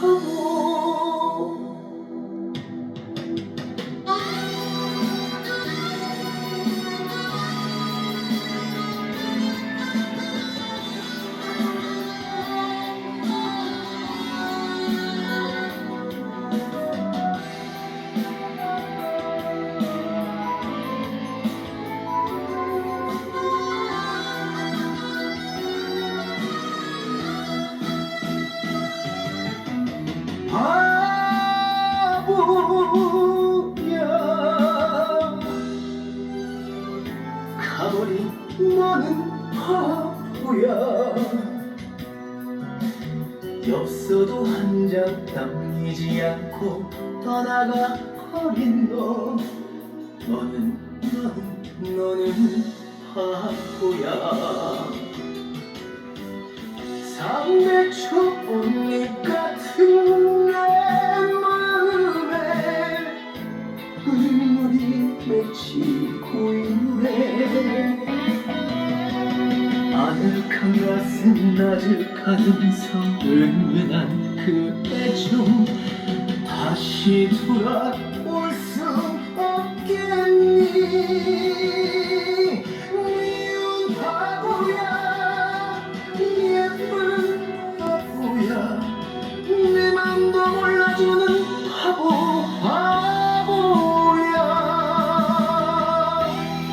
바 바보야. 가버린 너는 바보야. 엽서도 한 장 남기지 않고 떠나가 버린 너. 너는 너는 너는 바보야. 삼백초 꽃잎 같 맺히고 있네. 아늑한 가슴 나직한 음성 은은한 그 애정 다시 돌아올 수 없겠니